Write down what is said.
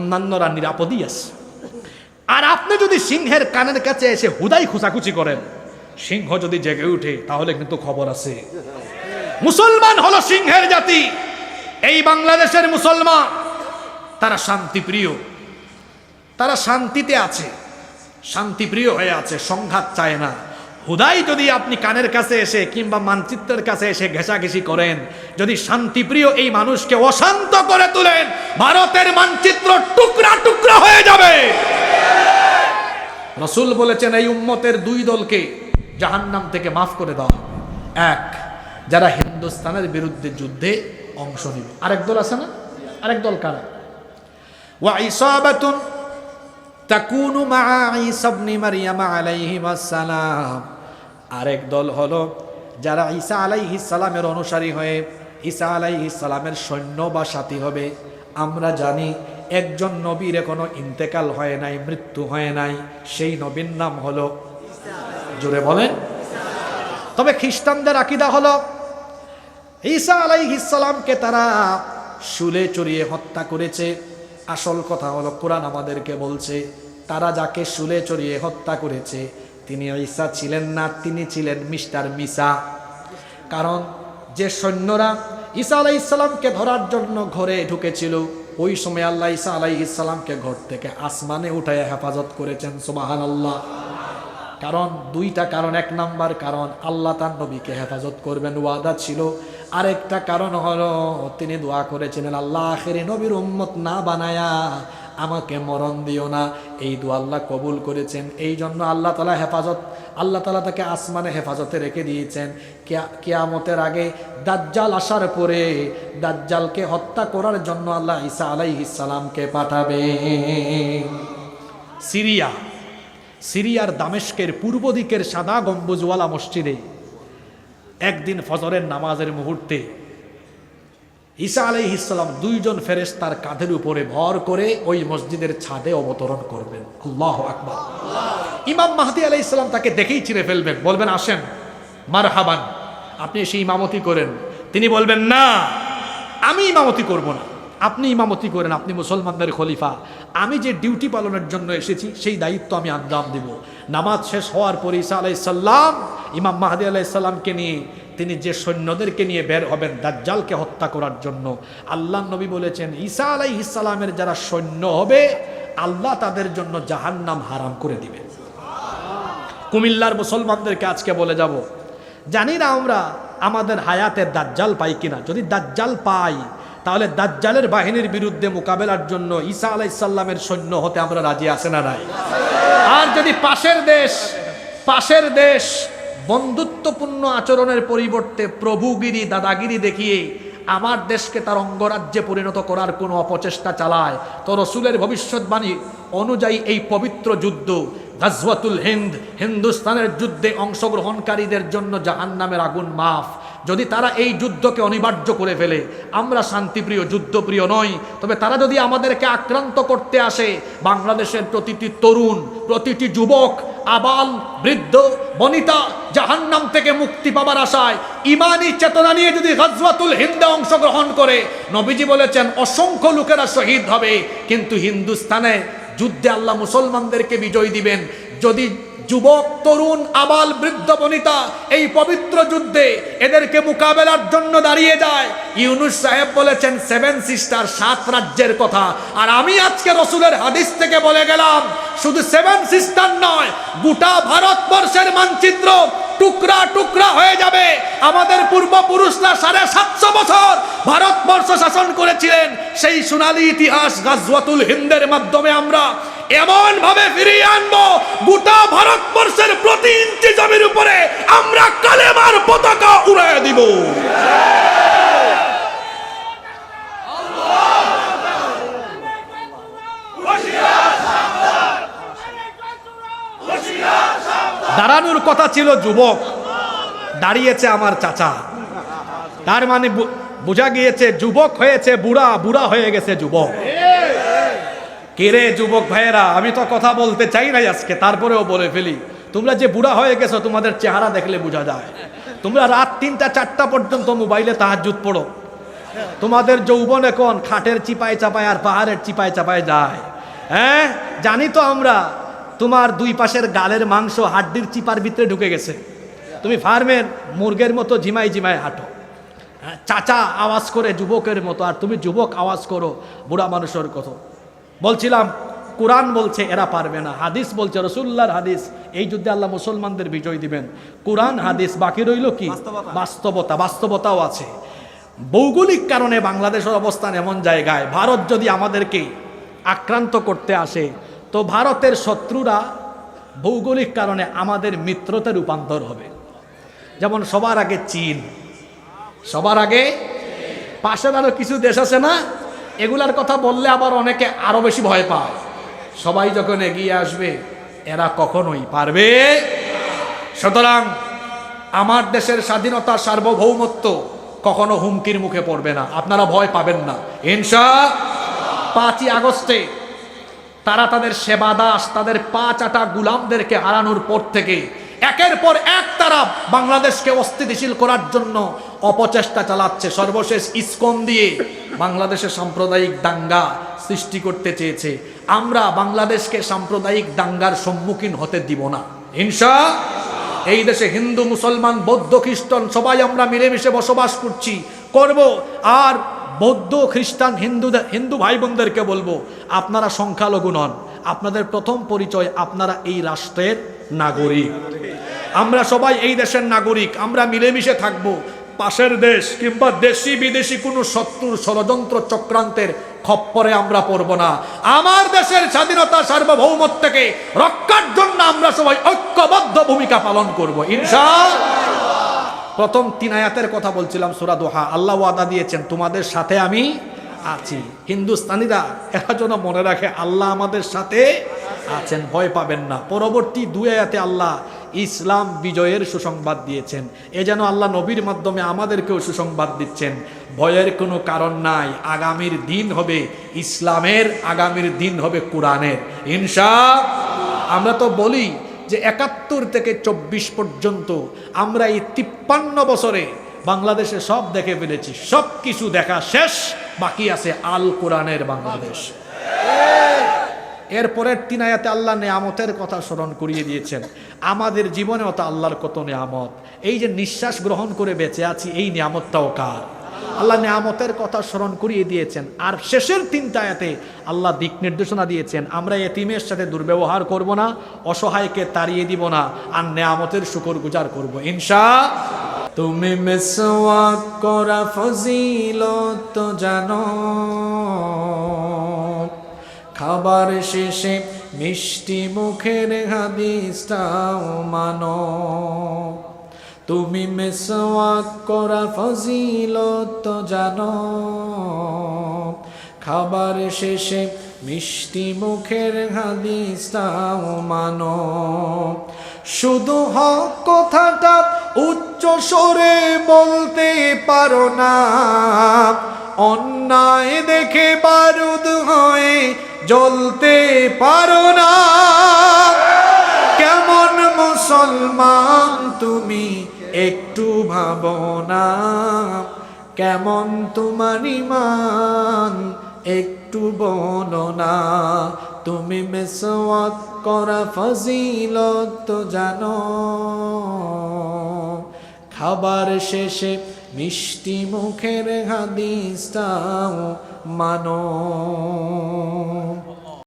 অন্যান্যরা নিরাপদই আছে। আর আপনি যদি সিংহের কানের কাছে এসে হুদাই খুচাখুচি করেন, সিংহ যদি জেগে উঠে, তাহলে কিন্তু খবর আছে। মুসলমান হলো সিংহের জাতি। এই বাংলাদেশের মুসলমান, তারা শান্তিপ্রিয়। তারা শান্তিতে আছে, শান্তিপ্রিয় হয়ে আছে, সংঘাত চায় না। হুদাই যদি আপনি কানের কাছে এসে কিংবা মানচিত্রের কাছে এসে ঘেঁষাঘেঁষি করেন, যদি শান্তিপ্রিয় এই মানুষকে অশান্ত করে তুলেন, ভারতের মানচিত্র টুকরা টুকরা হয়ে যাবে। রসুল বলেছেন, এই উম্মতের দুই দলকে জাহান্নাম থেকে মাফ করে দাও। এক, যারা হিন্দুস্তানের বিরুদ্ধে যুদ্ধে অংশ নিবে। আরেক দল আছে না? আরেক দল কারা? ওয়া ইসাবাতুন তাকুনু মা ঈসা ইবনে মারইয়াম আলাইহি সালাম আরেক দল হলো যারা ঈসা আলাইহিস সালামের অনুসারী হয়ে ঈসা আলাইহিস সালামের সৈন্য বা সাথী হবে। আমরা জানি একজন নবীর এখনও ইন্তেকাল হয় নাই, মৃত্যু হয় নাই। সেই নবীর নাম হলো জোরে বলেন। তবে খ্রিস্টানদের আকিদা হলো ঈসা আলাইহিস সালামকে তারা শুলে চড়িয়ে হত্যা করেছে। আসল কথা হলো কোরআন আমাদেরকে বলছে, তারা যাকে শুলে চড়িয়ে হত্যা করেছে তিনি ঈসা ছিলেন না, তিনি ছিলেন মিস্টার মিসা। কারণ যে সৈন্যরা ঈসা আলাই ইসলামকে ধরার জন্য ঘরে ঢুকেছিল, ওই সময় আল্লাহ ঈসা আলাই ইসলামকে ঘর থেকে আসমানে উঠায় হেফাজত করেছেন সুবাহান আল্লাহ কারণ দুইটা কারণ, এক নাম্বার কারণ, আল্লাহ তার নবীকে হেফাজত করবেন, ওয়াদা ছিল। আরেকটা কারণ হলো, তিনি দোয়া করেছিলেন, আল্লাহ আখেরে নবীর উম্মত না বানায়া আমাকে মরণ দিও না। এই দোয়া আল্লাহ কবুল করেছেন। এই জন্য আল্লাহ তালা হেফাজত, আল্লাহ তালা তাকে আসমানে হেফাজতে রেখে দিয়েছেন। কেয়া- কেয়ামতের আগে দাজ্জাল আসার পরে দাজ্জালকে হত্যা করার জন্য আল্লাহ ঈসা আলাইহিস সালামকে পাঠাবে। সিরিয়া, সিরিয়ার দামেস্কের পূর্ব দিকের সাদা গম্বুজওয়ালা মসজিদে একদিন ফজরের নামাজের মুহূর্তে ঈসা আলাই ইসলাম দুইজন ফেরেস তার কাঁধের উপরে ভর করে ওই মসজিদের ছাদে অবতরণ করবেন। আল্লাহ আকবার। ইমাম মাহাদি আলাই ইসলাম তাকে দেখেই চিনে ফেলবেন। বলবেন, আসেন মার হাবান আপনি এসে ইমামতি করেন। তিনি বলবেন, না, আমি ইমামতি করব না। আপনি ইমামতি করেন, আপনি মুসলমানদের খলিফা। আমি যে ডিউটি পালনের জন্য এসেছি, সেই দায়িত্ব আমি আঞ্জাম দিব। নামাজ শেষ হওয়ার পর ঈসা আলাইসাল্লাম ইমাম মাহাদি আলাইসাল্লামকে নিয়ে তিনি যে সৈন্যদেরকে নিয়ে বের হবেন, দাজ্জালকে হত্যা করার জন্য। আল্লাহ নবী বলেছেন, ঈসা আলাই ইসালামের যারা সৈন্য হবে, আল্লাহ তাদের জন্য জাহান্নাম হারাম করে দিবে। কুমিল্লার মুসলমানদেরকে আজকে বলে যাব, জানি না আমরা আমাদের হায়াতে দাজ্জাল পাই কিনা। যদি দাজ্জাল পাই, তাহলে দাজ্জালের বাহিনীর বিরুদ্ধে মোকাবেলার জন্য ঈসা আলাইসাল্লামের সৈন্য হতে আমরা রাজি আছে না নাই? আর যদি পাশের দেশ পাশের দেশ বন্ধুত্বপূর্ণ আচরণের পরিবর্তে প্রভুগিরি, দাদাগিরি দেখিয়ে আমার দেশকে তার অঙ্গরাজ্যে পরিণত করার কোনো অপচেষ্টা চালায়। তো রসুলের ভবিষ্যৎবাণী অনুযায়ী এই পবিত্র যুদ্ধ গাজওয়াতুল হিন্দ, হিন্দুস্তানের যুদ্ধে অংশগ্রহণকারীদের জন্য জাহান্নামের আগুন মাফ। যদি তারা এই যুদ্ধকে অনিবার্য করে ফেলে, আমরা শান্তিপ্রিয়, যুদ্ধপ্রিয় নই। তবে তারা যদি আমাদেরকে আক্রান্ত করতে আসে, বাংলাদেশের প্রতিটি তরুণ, প্রতিটি যুবক, আবাল, বৃদ্ধ, বনিতা জাহান্নাম থেকে মুক্তি পাবার আশায় ইমানি চেতনা নিয়ে যদি গজওয়াতুল হিন্দে অংশগ্রহণ করে, নবীজি বলেছেন, অসংখ্য লোকেরা শহীদ হবে। কিন্তু হিন্দুস্তানে যুদ্ধে আল্লাহ মুসলমানদেরকে বিজয় দিবেন। যদি যুবক, তরুণ, আবাল, বৃদ্ধ, বনিতা এই পবিত্র যুদ্ধে এদেরকে মোকাবেলার জন্য দাঁড়িয়ে যায়, ইউনুস সাহেব বলেছেন সেভেন সিস্টার সাত রাজ্যের কথা। আর আমি আজকে রসুলের হাদিস থেকে বলে গেলাম, শুধু সেভেন সিস্টার নয়, গোটা ভারতবর্ষের মানচিত্র টুকরা টুকরা হয়ে যাবে। আমাদের পূর্বপুরুষরা সাড়ে সাতশো বছর ভারতবর্ষ শাসন করেছিলেন। সেই সোনালি ইতিহাস গাজওয়াতুল হিন্দের মাধ্যমে আমরা এমন ভাবে ফিরিয়ে আনব, গোটা ভারতবর্ষের প্রতি ইঞ্চি জমির উপরে আমরা কালেমার পতাকা উড়াইয়া দিব। দাঁড়ানোর কথা ছিল যুবক। দাঁড়িয়েছে আমার চাচা। তার মানে বোঝা গিয়েছে যুবক হয়েছে বুড়া বুড়া হয়ে গেছে যুবক। কেরে যুবক ভাইয়েরা, আমি তো কথা বলতে চাই নাই আজকে, তারপরেও বলে ফেলি। তোমরা যে বুড়া হয়ে গেছো, তোমাদের চেহারা দেখলে বোঝা যায়। তোমরা রাত তিনটা, চারটা পর্যন্ত মোবাইলে তাহাজুত পড়ো। তোমাদের যৌবন এখন খাটের চিপায় চাপায় আর পাহাড়ের চিপায় চাপায় যায়। হ্যাঁ জানি তো আমরা। তোমার দুই পাশের গালের মাংস হাড্ডির চিপার ভিতরে ঢুকে গেছে। তুমি ফার্মের মুরগের মতো ঝিমাই ঝিমায় হাঁটো। হ্যাঁ, চাচা আওয়াজ করে যুবকের মতো আর তুমি যুবক আওয়াজ করো বুড়া মানুষের কথা। বলছিলাম কোরআন বলছে এরা পারবে না হাদিস বলছে রসুল্লাহর হাদিস এই যুদ্ধে আল্লাহ মুসলমানদের বিজয় দিবেন। কোরআন হাদিস বাকি রইল কি? বাস্তবতা বাস্তবতাও আছে। ভৌগোলিক কারণে বাংলাদেশের অবস্থান এমন জায়গায় ভারত যদি আমাদেরকে আক্রান্ত করতে আসে তো ভারতের শত্রুরা ভৌগোলিক কারণে আমাদের মিত্রতে রূপান্তর হবে। যেমন সবার আগে চীন। সবার আগে পাশের আরও কিছু দেশ আছে না? এগুলার কথা বললে আবার অনেকে আরও বেশি ভয় পায়। সবাই যখন এগিয়ে আসবে, এরা কখনোই পারবে সুতরাং আমার দেশের স্বাধীনতা সার্বভৌমত্ব কখনো হুমকির মুখে পড়বে না। আপনারা ভয় পাবেন না। ইনশা পাঁচই আগস্টে তারা তাদের সেবা দাস, তাদের পাঁচ আটা গুলামদেরকে হারানোর পর থেকে একের পর এক তারা বাংলাদেশকে অস্থিতিশীল করার জন্য অপচেষ্টা চালাচ্ছে। সর্বশেষ ইস্কন দিয়ে বাংলাদেশে সাম্প্রদায়িক দাঙ্গা সৃষ্টি করতে চেয়েছে। আমরা বাংলাদেশকে সাম্প্রদায়িক দাঙ্গার সম্মুখীন হতে দিব না। হিংসা? এই দেশে হিন্দু, মুসলমান, বৌদ্ধ, খ্রিস্টান সবাই আমরা মিলেমিশে বসবাস করছি, করব। আর বৌদ্ধ, খ্রিস্টান, হিন্দু হিন্দু ভাই বোনদেরকে বলব, আপনারা সংখ্যালঘু নন। আপনাদের প্রথম পরিচয় আপনারা এই রাষ্ট্রের নাগরিক। আমরা সবাই এই দেশের নাগরিক, আমরা মিলেমিশে থাকব। পাশের দেশ কিংবা দেশি বিদেশি কোনো শত্রুর ষড়যন্ত্র চক্রান্তের খপ্পরে আমরা পড়ব না। আমার দেশের স্বাধীনতা সার্বভৌমত্বকে রক্ষার জন্য আমরা সবাই ঐক্যবদ্ধ ভূমিকা পালন করব। ইনশা প্রথম তিন আয়াতের কথা বলছিলাম, সুরা দোহা। আল্লাহ ওয়াদা দিয়েছেন, তোমাদের সাথে আমি আছি। হিন্দুস্তানিরা এরা যেন মনে রাখে, আল্লাহ আমাদের সাথে আছেন, ভয় পাবেন না। পরবর্তী দুই আয়াতে আল্লাহ ইসলাম বিজয়ের সুসংবাদ দিয়েছেন। এ যেন আল্লাহ নবীর মাধ্যমে আমাদেরকেও সুসংবাদ দিচ্ছেন। ভয়ের কোনো কারণ নাই, আগামীর দিন হবে ইসলামের, আগামীর দিন হবে কোরআনের। ইনশা, আমরা তো বলি যে একাত্তর থেকে চব্বিশ পর্যন্ত আমরা এই তিপ্পান্ন বছরে বাংলাদেশে সব দেখে ফেলেছি। সব কিছু দেখা শেষ, বাকি আছে আল কোরআনের বাংলাদেশ। এরপরের তিন আয়াতে আল্লাহ নেয়ামতের কথা স্মরণ করিয়ে দিয়েছেন। আমাদের জীবনেও তো আল্লাহর কত নেয়ামত। এই যে নিঃশ্বাস গ্রহণ করে বেঁচে আছি, এই নিয়ামতটাও কার? আল্লাহ নেয়ামতের কথা স্মরণ করিয়ে দিয়েছেন। আর শেষের তিনটা আয়াতে আল্লাহ দিক নির্দেশনা দিয়েছেন, আমরা এতিমের সাথে দুর্ব্যবহার করব না, অসহায়কে তাড়িয়ে দিব না, আর নেয়ামতের শুকর গুজার করব। ইনশা তুমি মেসওয়াক করা ফজিলত জানো, খাবার শেষে মিষ্টি মুখের হাদিসটাও মানো। তুমি মেসওয়াক করা ফজিলত জানো। খাবার শেষে মিষ্টি মুখের হাদিসটাও মানো। শুধু হক কথাটা উচ্চ স্বরে বলতে পারো না। অন্যায় দেখে বারুদ হয়ে জ্বলতে পারো না। কেমন মুসলমান তুমি একটু ভাবনা, কেমন তোমার ইমান? একটু বর্ণনা তুমি মেসওয়াক করা ফজিলত জানো। খাবার শেষে মিষ্টি মুখের হাদিসটাও মানো।